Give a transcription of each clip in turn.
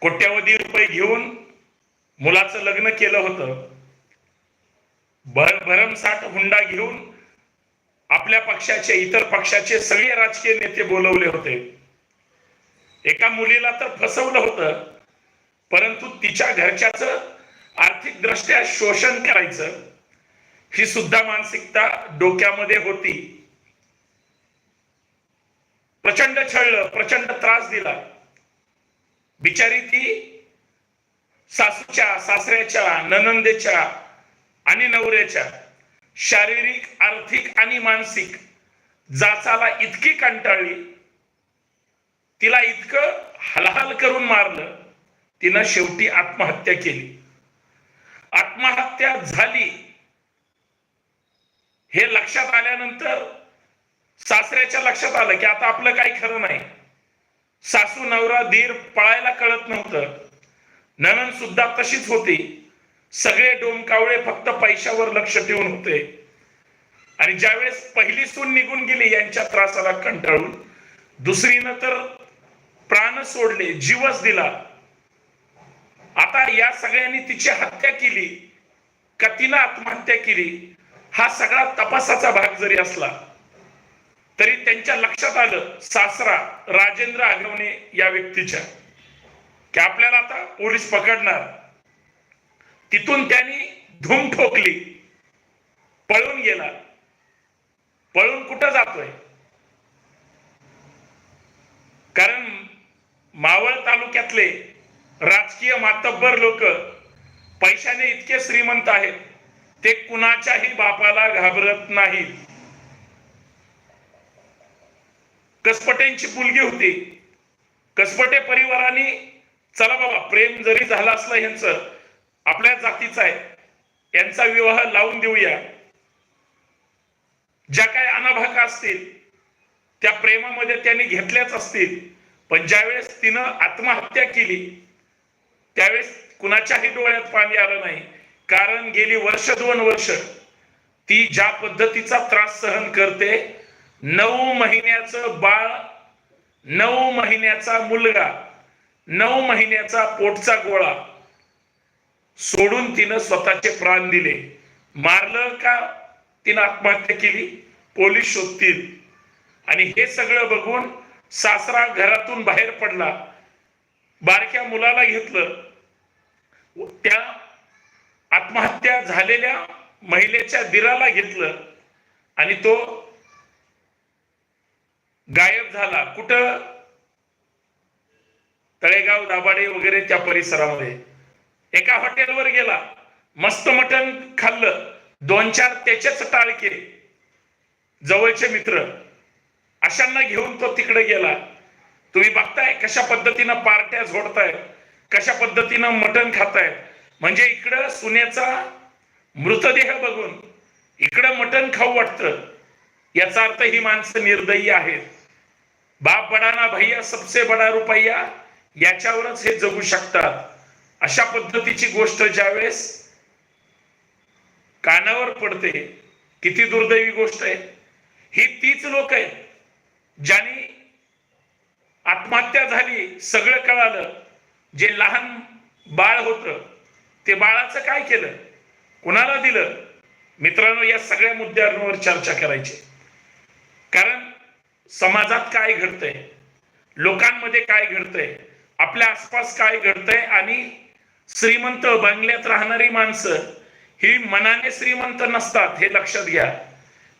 कोट्यावधी रुपये घेऊन मुलाचं लग्न केलं होतं. भर भरमसाठ हुंडा घेऊन आपल्या पक्षाचे इतर पक्षाचे सगळे राजकीय नेते बोलवले होते. एका मुलीला तर फसवलं होतं परंतु तिच्या घरच्याच आर्थिक दृष्ट्या शोषण करायचं ही सुद्धा मानसिकता डोक्यामध्ये होती. प्रचंड छळलं प्रचंड त्रास दिला. बिचारी ती सासूच्या सासऱ्याच्या ननंदेच्या आणि नवऱ्याच्या शारीरिक आर्थिक आणि मानसिक जाचाला इतकी कंटाळली तिला इतकं हलहल करून मारलं तिनं शेवटी आत्महत्या केली. आत्महत्या झाली. हे लक्षात आल्यानंतर सासऱ्याच्या लक्षात आलं की आता आपलं काही खरं नाही. सासू नवरा धीर पळायला कळत नव्हतं. ननन सुद्धा तशीच होती. सगळे डोमकावळे फक्त पैशावर लक्ष ठेवून होते. आणि ज्यावेळेस पहिली सून निघून गेली यांच्या त्रासाला कंटाळून दुसरीनं तर प्राण सोडले जीवच दिला. आता या सगळ्यांनी तिची हत्या केली का तिनं आत्महत्या केली हा सगळा तपासाचा भाग जरी असला तरी त्यांच्या लक्षात आलं सासरा राजेंद्र आगवणे या व्यक्तीच्या. की आपल्याला आता पोलीस पकडणार. तिथून त्यांनी धूम ठोकली. पळून गेला. पळून कुठं जातोय? कारण मावळ तालुक्यातले राजकीय मातब्बर लोक पैशाने इतके श्रीमंत आहेत ते कुणाच्याही बापाला घाबरत नाहीत. कसपटेंची मुलगी होती. कसपटे परिवाराने चला बाबा प्रेम जरी झालं असलं यांचं आपल्या जातीचं आहे यांचा विवाह लावून देऊया. ज्या काय अनाभाका असतील त्या प्रेमामध्ये त्यांनी घेतल्याच असतील पण ज्यावेळेस तिनं आत्महत्या केली त्यावेळेस कुणाच्याही डोळ्यात पाणी आलं नाही. कारण गेली वर्ष दोन वर्ष ती ज्या पद्धतीचा त्रास सहन करते नऊ महिन्याचं बाळ नऊ महिन्याचा मुलगा नऊ महिन्याचा पोटचा गोळा सोडून तिनं स्वतःचे प्राण दिले. मारलं का? तिनं आत्महत्या केली. पोलीस शोधतील. आणि हे सगळं बघून सासरा घरातून बाहेर पडला. बारक्या मुलाला घेतलं. त्या आत्महत्या झालेल्या महिलेच्या दिराला घेतलं. आणि तो गायब झाला. कुठं? तळेगाव दाभाडे वगैरे त्या परिसरामध्ये. एका हॉटेलवर गेला. मस्त मटण खाल्लं. दोन चार त्याचेच टाळके. जवळचे मित्र. अशांना घेऊन तो तिकडे गेला. तुम्ही बघताय कशा पद्धतीनं पार्ट्या झोडतायत कशा पद्धतीनं मटण खातायत. म्हणजे इकडं सुन्याचा मृतदेह बघून इकडं मटण खाऊ वाटतं. याचा अर्थ ही माणसं निर्दयी आहेत. बाप बडाना भैया सबसे बडा रुपया याच्यावरच हे जगू शकतात. अशा पद्धतीची गोष्ट ज्यावेळेस कानावर पडते किती दुर्दैवी गोष्ट आहे. ही तीच लोक आहेत ज्यांनी आत्महत्या झाली सगळं कळालं. जे लहान बाळ होत ते बाळाचं काय केलं? कुणाला दिलं? मित्रांनो या सगळ्या मुद्द्यांवर चर्चा करायची. कारण समाजात काय घडतंय? लोकांमध्ये काय घडतंय? आपल्या आसपास काय घडतंय? आणि श्रीमंत बंगल्यात राहणारी माणसं ही मनाने श्रीमंत नसतात हे लक्षात घ्या.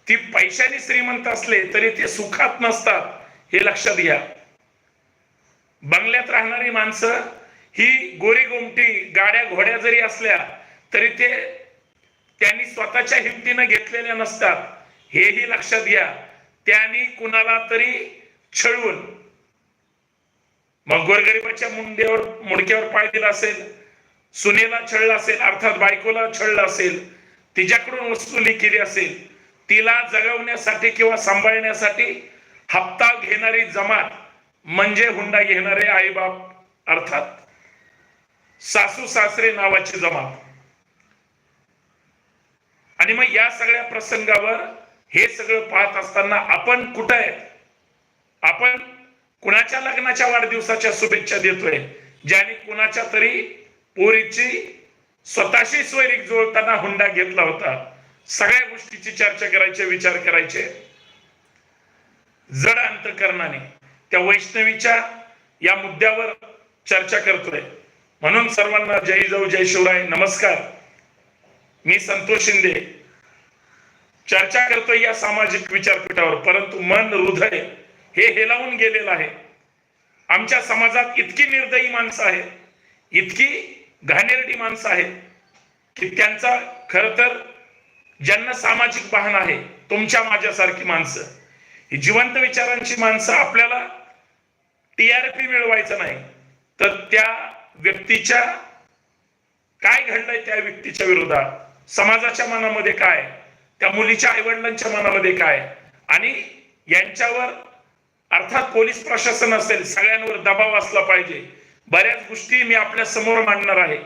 ती पैशाने श्रीमंत असले तरी ते सुखात नसतात हे लक्षात घ्या. बंगल्यात राहणारी माणसं ही गोरी गोमटी गाड्या घोड्या जरी असल्या तरी ते त्यांनी स्वतःच्या हिमतीनं घेतलेल्या नसतात हेही लक्षात घ्या. त्यांनी कुणाला तरी छळून मग गोरगरिबाच्या मुंड्यावर मुडक्यावर पाय दिला असेल सुनेला छळला असेल अर्थात बायकोला छळला असेल तिच्याकडून वसुली केली असेल तिला जगवण्यासाठी किंवा सांभाळण्यासाठी हप्ता घेणारी जमात म्हणजे हुंडा घेणारे आईबाप अर्थात सासू सासरे नावाची जमात. आणि मग या सगळ्या प्रसंगावर हे सगळं पाहत असताना आपण कुठं आहे आपण कुणाच्या लग्नाच्या वाढदिवसाच्या शुभेच्छा देतोय? ज्याने कुणाच्या तरी पोरीची स्वतःशी स्वैरिक जोडताना हुंडा घेतला होता. सगळ्या गोष्टीची चर्चा करायचे विचार करायचे. जड अंतकरणाने त्या वैष्णवीच्या या मुद्द्यावर चर्चा करतोय. म्हणून सर्वांना जय जाऊ जय शिवराय. नमस्कार. मी संतोष शिंदे. चर्चा करतोय या सामाजिक विचारपीठावर परंतु मन हृदय हे हेलावून गेलेलं आहे. आमच्या समाजात इतकी निर्दयी माणसं आहेत इतकी घाणेरडी माणसं आहेत की त्यांचा खर तर ज्यांना सामाजिक भान आहे तुमच्या माझ्यासारखी माणसं. ही जिवंत विचारांची माणसं आपल्याला टीआरपी मिळवायचं नाही. तर त्या व्यक्तीच्या काय घडलंय त्या व्यक्तीच्या विरोधात? समाजाच्या मनामध्ये काय? त्या मुलीच्या आईवडिलांच्या मनामध्ये काय? आणि यांच्यावर अर्थात पोलीस प्रशासन असेल सगळ्यांवर दबाव असला पाहिजे. बऱ्याच गोष्टी मी आपल्यासमोर मांडणार आहे.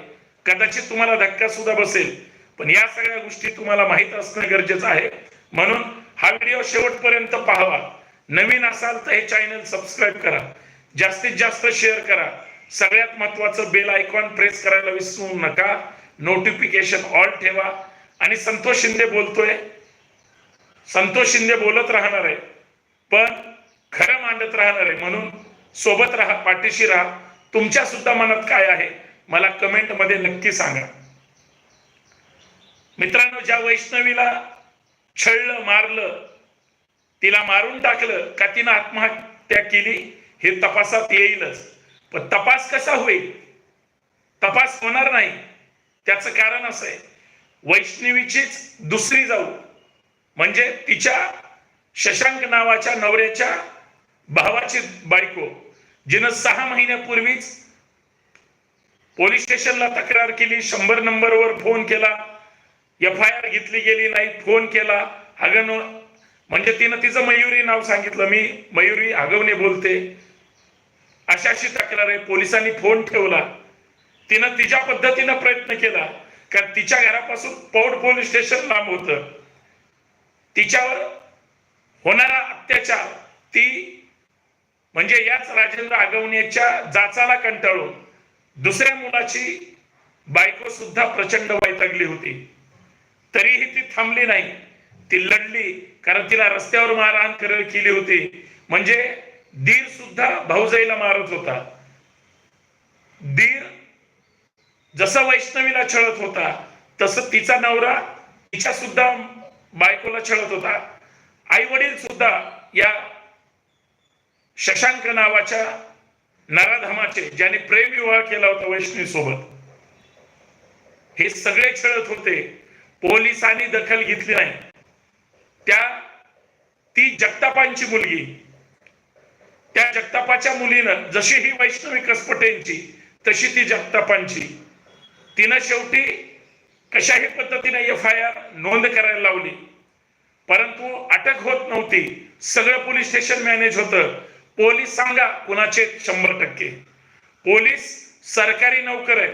कदाचित तुम्हाला धक्का सुद्धा बसेल पण या सगळ्या गोष्टी तुम्हाला माहीत असणं गरजेचं आहे. म्हणून हा व्हिडिओ शेवटपर्यंत पाहावा. नवीन असाल तर हे चॅनल सबस्क्राईब करा. जास्तीत जास्त शेअर करा. सगळ्यात महत्वाचं बेल आयकॉन प्रेस करायला विसरू नका. नोटिफिकेशन ऑल ठेवा. आणि संतोष शिंदे बोलतोय. संतोष शिंदे बोलत राहणार आहे. पण खरं मांडत राहणार आहे. म्हणून सोबत राहा पाठीशी राहा. तुमच्या सुद्धा मनात काय आहे? मला कमेंटमध्ये नक्की सांगा. मित्रांनो ज्या वैष्णवीला छळलं मारलं तिला मारून टाकलं का तिनं आत्महत्या केली हे तपासात येईलच. पण तपास कसा होईल? तपास होणार नाही. त्याचं कारण असं आहे. वैष्णवीचीच दुसरी जाऊ. म्हणजे तिच्या शशांक नावाच्या नवऱ्याच्या भावाची बायको. जिनं सहा महिन्यापूर्वीच पोलीस स्टेशनला तक्रार केली शंभर नंबरवर फोन केला. एफ आय आर घेतली गेली नाही फोन केला. हगन म्हणजे तिनं तिचं मयुरी नाव सांगितलं. मी मयुरी हगवणे बोलते. अशाशी अशी तक्रार आहे. पोलिसांनी फोन ठेवला. तिनं तिच्या पद्धतीनं प्रयत्न केला. कारण तिच्या घरापासून पौड पोलीस स्टेशन लांब होतं. तिच्यावर होणारा अत्याचार ती म्हणजे याच राजेंद्र आगवण्याच्या जाचाला कंटाळून दुसऱ्या मुलाची बायको सुद्धा प्रचंड वैतागली होती. तरीही ती थांबली नाही. ती लढली कारण तिला रस्त्यावर मारहाण कर केली होती. म्हणजे दीर सुद्धा भाऊजाईला मारत होता. दीर जसा वैष्णवीला छळत होता तसं तिचा नवरा तिच्या सुद्धा बायकोला छळत होता. आई वडील सुद्धा या शशांक नावाच्या नराधमाचे ज्याने प्रेम विवाह केला होता वैष्णवी सोबत हे सगळे छळत होते. पोलिसांनी दखल घेतली नाही. त्या ती जगतापांची मुलगी त्या जगतापाच्या मुलीनं जशी ही वैष्णवी कसपटेंची तशी ती जगतापांची. तिनं शेवटी कशाही पद्धतीने एफ आय आर नोंद करायला लावली. परंतु अटक होत नव्हती. सगळं पोलीस स्टेशन मॅनेज होतं. पोलीस सांगा कुणाचे शंभर टक्के. पोलीस सरकारी नोकर आहे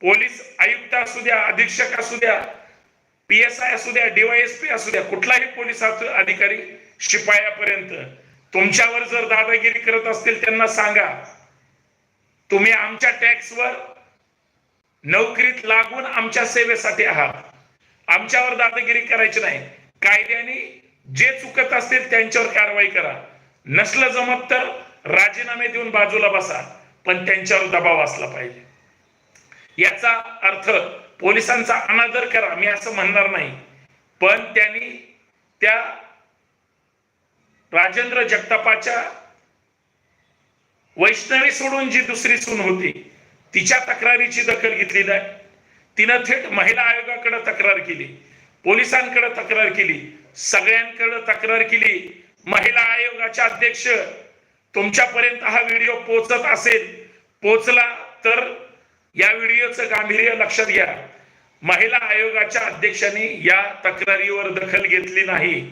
पोलीस आयुक्त असू द्या अधीक्षक असू द्या पी एस आय असू द्या डीवायएसपी असू द्या कुठलाही पोलीस अधिकारी शिपायापर्यंत. तुमच्यावर जर दादागिरी करत असतील त्यांना सांगा. तुम्ही आमच्या टॅक्सवर नोकरीत लागून आमच्या सेवेसाठी आहात. आमच्यावर दादागिरी करायची नाही. कायद्याने जे चुकत असतील त्यांच्यावर कारवाई करा. नसलं जमत तर राजीनामे देऊन बाजूला बसा पण त्यांच्यावर दबाव असला पाहिजे. याचा अर्थ पोलिसांचा अनादर करा मी असं म्हणणार नाही. पण त्यांनी त्या राजेंद्र जगतापाच्या वैष्णवी सोडून जी दुसरी सून होती तिच्या तक्रारीची दखल घेतली नाही. तिनं थेट महिला आयोगाकडे तक्रार केली. पोलिसांकडे तक्रार केली. सगळ्यांकडे तक्रार केली. महिला आयोगाच्या अध्यक्ष तुमच्यापर्यंत हा व्हिडिओ पोचत असेल पोचला तर या व्हिडिओचं गांभीर्य लक्षात घ्या. महिला आयोगाच्या अध्यक्षांनी या तक्रारीवर दखल घेतली नाही.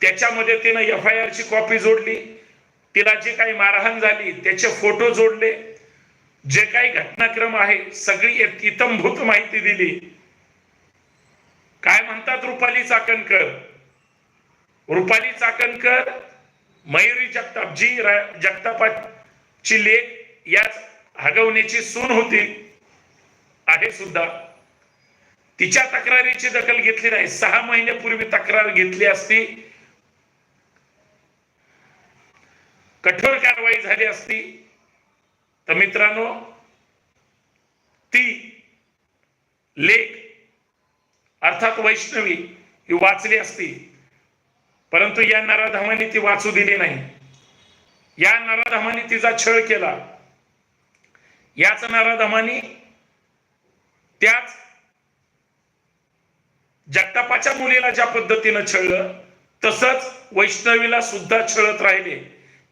त्याच्यामध्ये तिनं एफ आय आरची कॉपी जोडली. तिला जी काही मारहाण झाली त्याचे फोटो जोडले. जे काही घटनाक्रम आहे सगळी इतंभूत माहिती दिली. काय म्हणतात रुपाली चाकणकर? रुपाली चाकणकर मयुरी जगताप जी जगतापाची लेख याच हगवण्याची सून होती. आहे सुद्धा. तिच्या तक्रारीची दखल घेतली नाही. सहा महिन्यापूर्वी तक्रार घेतली असती. कठोर कारवाई झाली असती. तर मित्रांनो ती लेख अर्थात वैष्णवी ही वाचली असती परंतु या नराधमाने ती वाचू दिली नाही. या नराधमाने तिचा छळ केला. याच नराधमाने त्याच जगतापाच्या मुलीला ज्या पद्धतीनं छळलं तसंच वैष्णवीला सुद्धा छळत राहिले.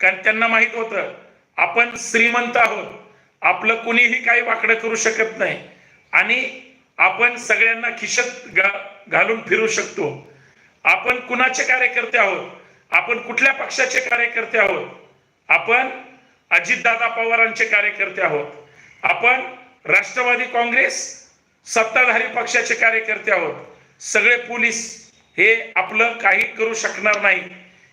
कारण त्यांना माहीत होतं आपण श्रीमंत आहोत. आपलं कुणीही काही वाकडं करू शकत नाही. आणि आपण सगळ्यांना खिशत घा- घालून फिरू शकतो. आपण कुणाचे कार्यकर्ते आहोत? आपण कुठल्या पक्षाचे कार्यकर्ते आहोत? आपण अजितदादा पवारांचे कार्यकर्ते आहोत. आपण राष्ट्रवादी काँग्रेस सत्ताधारी पक्षाचे कार्यकर्ते आहोत. सगळे पोलीस हे आपलं काही करू शकणार नाही.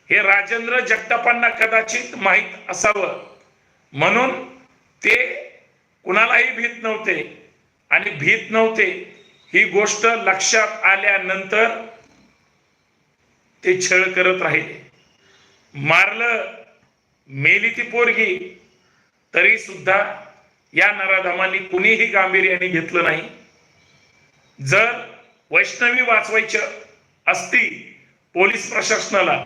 हे राजेंद्र जगतापांना कदाचित माहीत असावं. म्हणून ते कुणालाही भीत नव्हते आणि भीत नव्हते ही गोष्ट लक्षात आल्यानंतर ते छळ करत राहिले. मारलं मेली ती पोरगी तरी सुद्धा या नराधमांनी कुणीही गांभीर्याने घेतलं नाही. जर वैष्णवी वाचवायचं असती पोलीस प्रशासनाला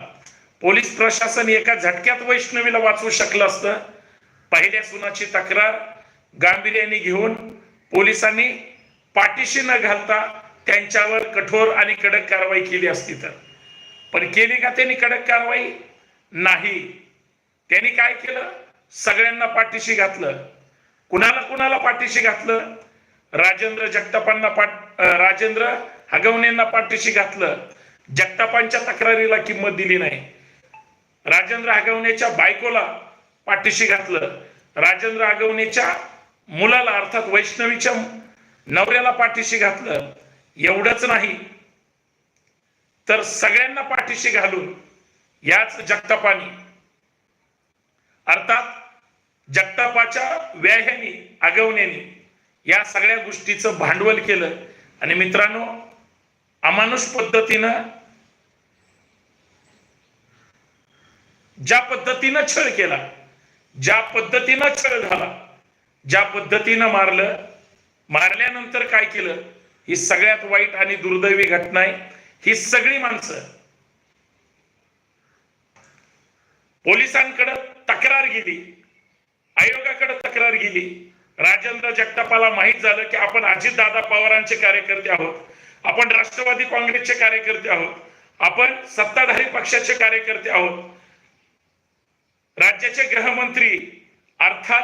पोलीस प्रशासन एका झटक्यात वैष्णवीला वाचवू शकलं असतं पहिल्या सुनाची तक्रार गांभीर्याने घेऊन पोलिसांनी पाठीशी न घालता त्यांच्यावर कठोर आणि कडक कारवाई केली असती तर. पण केली का त्यांनी कडक कारवाई? नाही. त्यांनी काय केलं? सगळ्यांना पाठीशी घातलं. कुणाला कुणाला पाठीशी घातलं? राजेंद्र जगतापांना पाठ राजेंद्र हगवणेंना पाठीशी घातलं. जगतापांच्या तक्रारीला किंमत दिली नाही. राजेंद्र हगवणेच्या बायकोला पाठीशी घातलं. राजेंद्र आगवणेच्या मुलाला अर्थात वैष्णवीच्या नवऱ्याला पाठीशी घातलं. एवढंच नाही. तर सगळ्यांना पाठीशी घालून याच जगतापानी अर्थात जगतापाच्या व्याह्यानी अगवण्यानी या सगळ्या गोष्टीचं भांडवल केलं. आणि मित्रांनो अमानुष पद्धतीनं ज्या पद्धतीनं छळ केला ज्या पद्धतीनं छळ झाला ज्या पद्धतीनं मारलं मारल्यानंतर काय केलं? ही सगळ्यात वाईट आणि दुर्दैवी घटना आहे. ही सगळी माणसं पोलिसांकडे तक्रार गेली आयोगाकडे तक्रार गेली. राजेंद्र जगतापाला माहीत झालं की आपण अजितदादा पवारांचे कार्यकर्ते आहोत आपण राष्ट्रवादी काँग्रेसचे कार्यकर्ते आहोत आपण सत्ताधारी पक्षाचे कार्यकर्ते आहोत राज्याचे गृहमंत्री अर्थात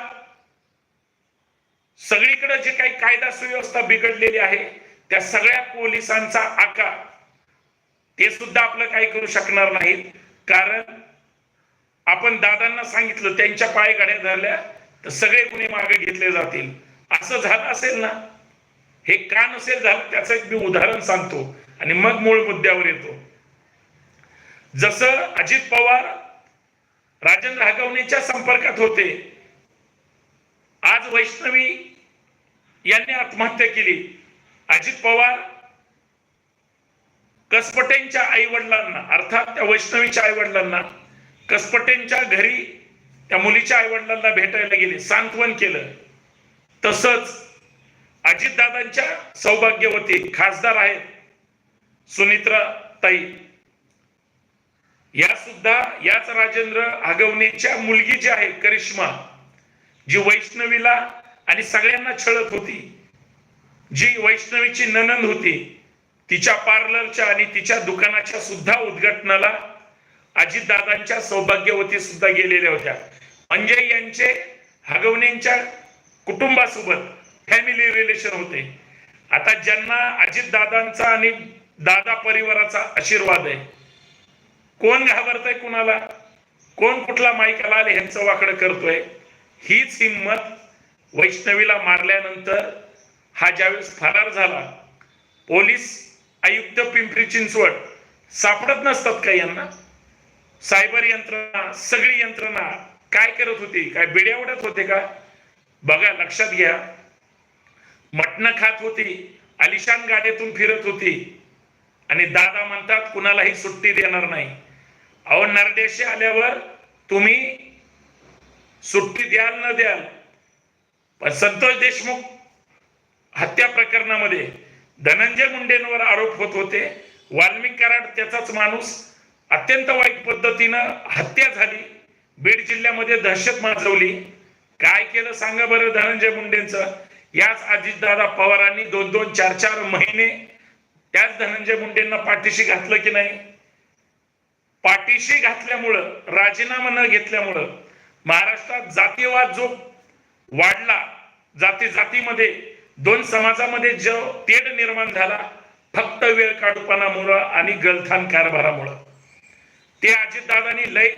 सगळीकडे जे काही कायदा सुव्यवस्था बिघडलेली आहे त्या सगळ्या पोलिसांचा आकार ते सुद्धा आपलं काही करू शकणार नाहीत. कारण आपण दादांना सांगितलं त्यांच्या पाय गाड्या धरल्या तर सगळे गुन्हे मागे घेतले जातील. असं झालं असेल ना? हे का नसेल झालं त्याचं एक मी उदाहरण सांगतो. आणि मग मूळ मुद्द्यावर येतो. जसं अजित पवार राजेंद्र हगवणेच्या संपर्कात होते. आज वैष्णवी यांनी आत्महत्या केली. अजित पवार कसपटेंच्या आई वडिलांना अर्थात त्या वैष्णवीच्या आई वडिलांना कसपटेंच्या घरी त्या मुलीच्या आई वडिलांना भेटायला गेले सांत्वन केलं. तसंच अजितदादांच्या सौभाग्यवती खासदार आहेत सुनित्रा ताई या सुद्धा याच राजेंद्र आगवणेच्या मुलगी जी आहे करिश्मा जी वैष्णवीला आणि सगळ्यांना छळत होती जी वैष्णवीची ननंद होती तिच्या पार्लरच्या आणि तिच्या दुकानाच्या सुद्धा उद्घाटनाला अजितदादांच्या सौभाग्यवती सुद्धा गेलेल्या होत्या. म्हणजे यांचे हगवण्यांच्या कुटुंबासोबत फॅमिली रिलेशन होते. आता ज्यांना अजितदादांचा आणि दादा परिवाराचा आशीर्वाद आहे कोण घाबरतय कुणाला? कोण कुठला माईकाला आले ह्यांचं वाकडं करतोय? हीच हिंमत वैष्णवीला मारल्यानंतर हा ज्यावेळेस फरार झाला पोलीस आयुक्त पिंपरी चिंचवड सापडत नसतात का यांना? सायबर यंत्रणा सगळी यंत्रणा काय करत होती? काय बिड्या उडत होते का? बघा लक्षात घ्या. मटणं खात होती आलिशान गाडीतून फिरत होती. आणि दादा म्हणतात कुणालाही सुट्टी देणार नाही. अहो नरदेशी आल्यावर तुम्ही सुट्टी द्याल न द्याल. पण संतोष देशमुख हत्या प्रकरणामध्ये धनंजय मुंडेंवर आरोप होत होते. वाल्मिक कराड त्याचाच माणूस अत्यंत वाईट पद्धतीनं हत्या झाली. बीड जिल्ह्यामध्ये दहशत माजवली. काय केलं सांगा बरं धनंजय मुंडेंचं? याच अजितदादा पवारांनी दोन दोन चार चार महिने त्याच धनंजय मुंडेंना पाठीशी घातलं की नाही? पाठीशी घातल्यामुळं राजीनामा न घेतल्यामुळं महाराष्ट्रात जातीयवाद जो वाढला जाती जातीमध्ये दोन समाजामध्ये जो तेढ निर्माण झाला फक्त वेळ काढूपणामुळं आणि गलथान कारभारामुळं. ते अजितदादांनी लय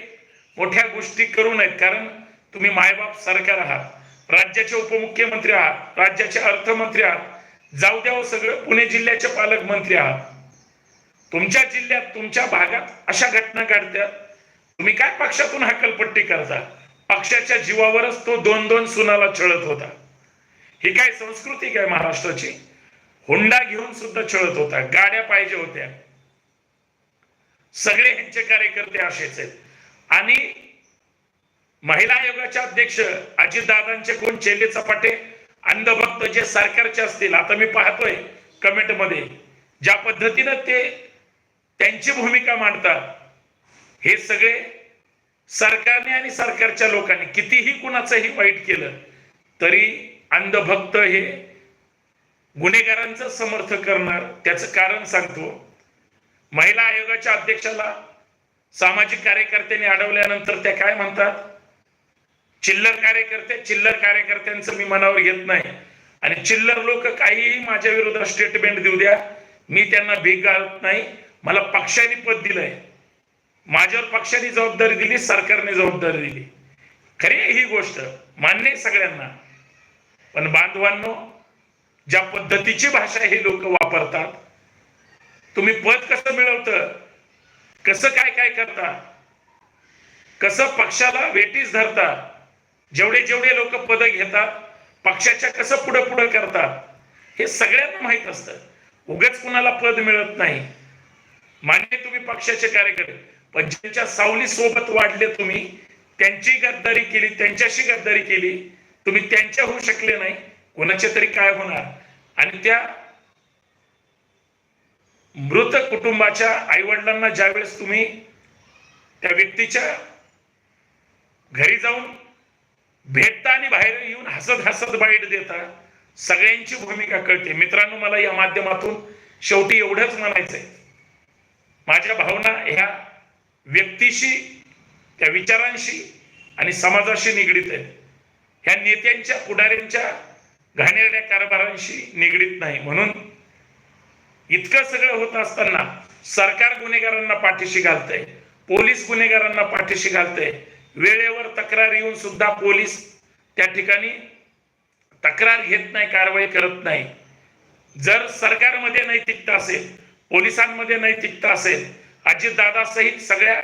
मोठ्या गोष्टी करू नयेत कारण तुम्ही मायबाप सरकार आहात राज्याचे उपमुख्यमंत्री आहात राज्याचे अर्थमंत्री आहात जाऊ द्या हो सगळं पुणे जिल्ह्याचे पालकमंत्री आहात. तुमच्या जिल्ह्यात तुमच्या भागात अशा घटना घडत्या तुम्ही काय पक्षातून हकलपट्टी करता? पक्षाच्या जीवावरच तो दोन दोन सुनाला छळत होता. ही काय संस्कृती काय महाराष्ट्राची? हुंडा घेऊन सुद्धा छळत होता. गाड्या पाहिजे होत्या. सगळे ह्यांचे कार्यकर्ते असेच आहेत. आणि महिला आयोगाचे अध्यक्ष अजितदादांचे कोण? चेले चपाटे अंधभक्त जे सरकारचे असतील आता मी पाहतोय कमेंटमध्ये ज्या पद्धतीनं ते त्यांची भूमिका मांडतात. हे सगळे सरकारने आणि सरकारच्या लोकांनी कितीही कुणाचंही वाईट केलं तरी अंधभक्त हे गुन्हेगारांचं समर्थ करणार त्याचं कारण सांगतो. महिला आयोगाच्या अध्यक्षाला सामाजिक कार्यकर्त्यांनी अडवल्यानंतर त्या काय म्हणतात? चिल्लर कार्यकर्ते चिल्लर कार्यकर्त्यांचं मी मनावर घेत नाही. आणि चिल्लर लोक काहीही माझ्या विरोधात स्टेटमेंट देऊ द्या मी त्यांना भीक घालत नाही. मला पक्षाने पद दिलंय. माझ्यावर पक्षाने जबाबदारी दिली सरकारने जबाबदारी दिली. खरी ही गोष्ट. मान्य आहे सगळ्यांना. पण बांधवांनो ज्या पद्धतीची भाषा हे लोक वापरतात तुम्ही पद कसं मिळवतं? कसं काय काय करता? कसं पक्षाला वेटीस धरता जेवढे जेवढे लोक पद घेतात पक्षाच्या कसं पुढे पुढे करतात? हे सगळ्यांना माहीत असतं. उगाच कुणाला पद मिळत नाही. मान्य तुम्ही पक्षाचे कार्यकर्ते पण ज्यांच्या सावली सोबत वाढले तुम्ही त्यांची गद्दारी केली त्यांच्याशी गद्दारी केली तुम्ही त्यांच्या होऊ शकले नाही कोणाचे तरी काय होणार? आणि त्या मृत कुटुंबाच्या आईवडिलांना ज्यावेळेस तुम्ही त्या व्यक्तीच्या घरी जाऊन भेटता आणि बाहेर येऊन हसत हसत बाईट देता सगळ्यांची भूमिका कळते. मित्रांनो मला या माध्यमातून शेवटी एवढंच म्हणायचंय. माझ्या भावना ह्या व्यक्तीशी त्या विचारांशी आणि समाजाशी निगडीत आहेत. ह्या नेत्यांच्या पुढाऱ्यांच्या घाणेरड्या कारभारांशी निगडीत नाही. म्हणून इतकं सगळं होत असताना सरकार गुन्हेगारांना पाठीशी घालतंय पोलीस गुन्हेगारांना पाठीशी घालतंय. वेळेवर तक्रार येऊन सुद्धा पोलीस त्या ठिकाणी तक्रार घेत नाही कारवाई करत नाही. जर सरकारमध्ये नैतिकता असेल पोलिसांमध्ये नैतिकता असेल अजितदादा सहित सगळ्या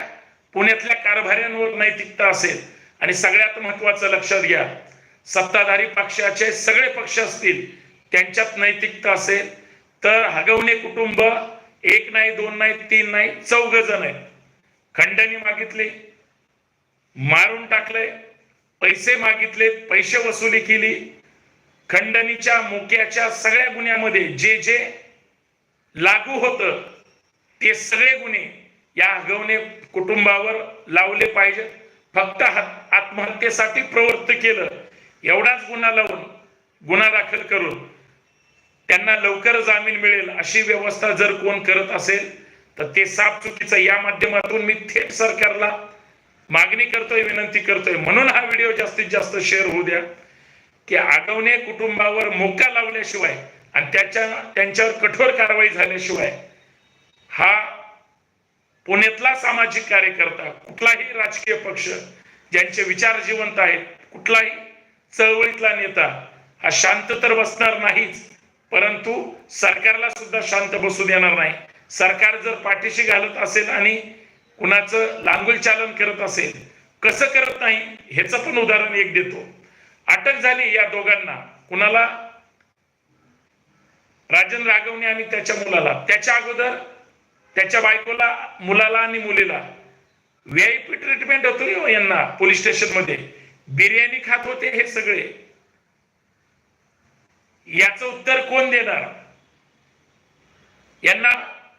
पुण्यातल्या कारभाऱ्यांवर नैतिकता असेल आणि सगळ्यात महत्वाचं लक्षात घ्या सत्ताधारी पक्षाचे सगळे पक्ष असतील त्यांच्यात नैतिकता असेल तर हगवणे कुटुंब एक नाही दोन नाही तीन नाही चौघ जण आहेत. खंडणी मागितली मारून टाकले पैसे मागितले पैसे वसुली केली खंडणीच्या मोक्याच्या सगळ्या गुन्ह्यामध्ये जे जे लागू होत. ते सगळे गुन्हे या हगवणे कुटुंबावर लावले पाहिजे. फक्त आत्महत्येसाठी प्रवृत्त केलं. एवढाच गुन्हा लावून गुन्हा दाखल करून त्यांना लवकर जामीन मिळेल अशी व्यवस्था जर कोण करत असेल तर ते साफ चुकीचं या माध्यमातून मी थेट सरकारला मागणी करतोय विनंती करतोय. म्हणून हा व्हिडिओ जास्तीत जास्त शेअर होऊ द्या. की आगवणे कुटुंबावर मोका लावल्याशिवाय आणि त्याच्या त्यांच्यावर कठोर कारवाई झाल्याशिवाय हा पुण्यातला सामाजिक कार्यकर्ता कुठलाही राजकीय पक्ष ज्यांचे विचार जिवंत आहेत कुठलाही चळवळीतला नेता हा शांत तर बसणार नाहीच परंतु सरकारला सुद्धा शांत बसू देणार नाही. सरकार जर पाठीशी घालत असेल आणि कुणाचं लांगुल चालन करत असेल कसं करत नाही ह्याचं पण उदाहरण एक देतो. अटक झाली या दोघांना कुणाला राजन राघवने आणि त्याच्या मुलाला त्याच्या अगोदर त्याच्या बायकोला मुलाला आणि मुलीला व्हीआयपी ट्रीटमेंट होतो हो यांना पोलीस स्टेशनमध्ये. बिर्याणी खात होते हे सगळे. याच उत्तर कोण देणार? यांना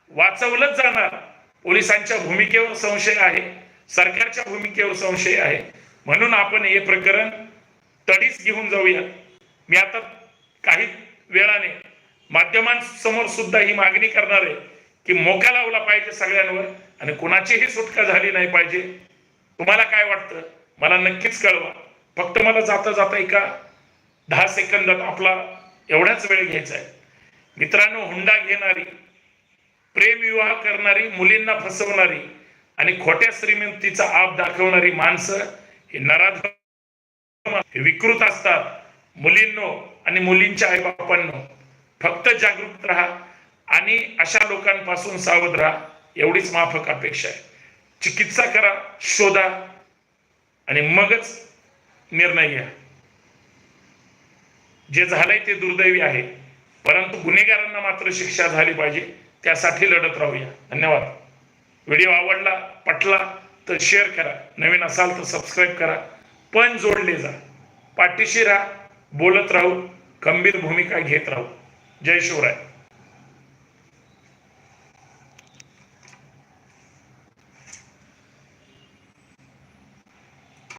वाचवलंच जाणार. पोलिसांच्या भूमिकेवर संशय आहे सरकारच्या भूमिकेवर संशय आहे. म्हणून आपण हे प्रकरण तडीच घेऊन जाऊया. मी आता काही वेळाने माध्यमांसमोर सुद्धा ही मागणी करणार आहे की मोका लावला पाहिजे सगळ्यांवर आणि कुणाचीही सुटका झाली नाही पाहिजे. तुम्हाला काय वाटतं? मला नक्कीच कळवा. फक्त मला जाता जाता एका दहा सेकंदात आपला एवढाच वेळ घ्यायचा आहे. मित्रांनो हुंडा घेणारी प्रेमविवाह करणारी मुलींना फसवणारी आणि खोट्या श्रीमंतीचा आप दाखवणारी माणसं ही नराधम हे विकृत असतात. मुलींनो आणि मुलींच्या आईबापांनो फक्त जागरूक राहा आणि अशा लोकांपासून सावध राहा. एवढीच माफक अपेक्षा आहे. चिकित्सा करा शोधा आणि मगच निर्णय घ्या. जे झालंय ते दुर्दैवी आहे. परंतु गुन्हेगारांना मात्र शिक्षा झाली पाहिजे. त्यासाठी लढत राहूया. धन्यवाद. व्हिडिओ आवडला पटला तर शेअर करा. नवीन असाल तर सबस्क्राईब करा. पण जोडले जा. पाठीशी राहा बोलत राहू खंबीर भूमिका घेत राहू. जय शिवराय.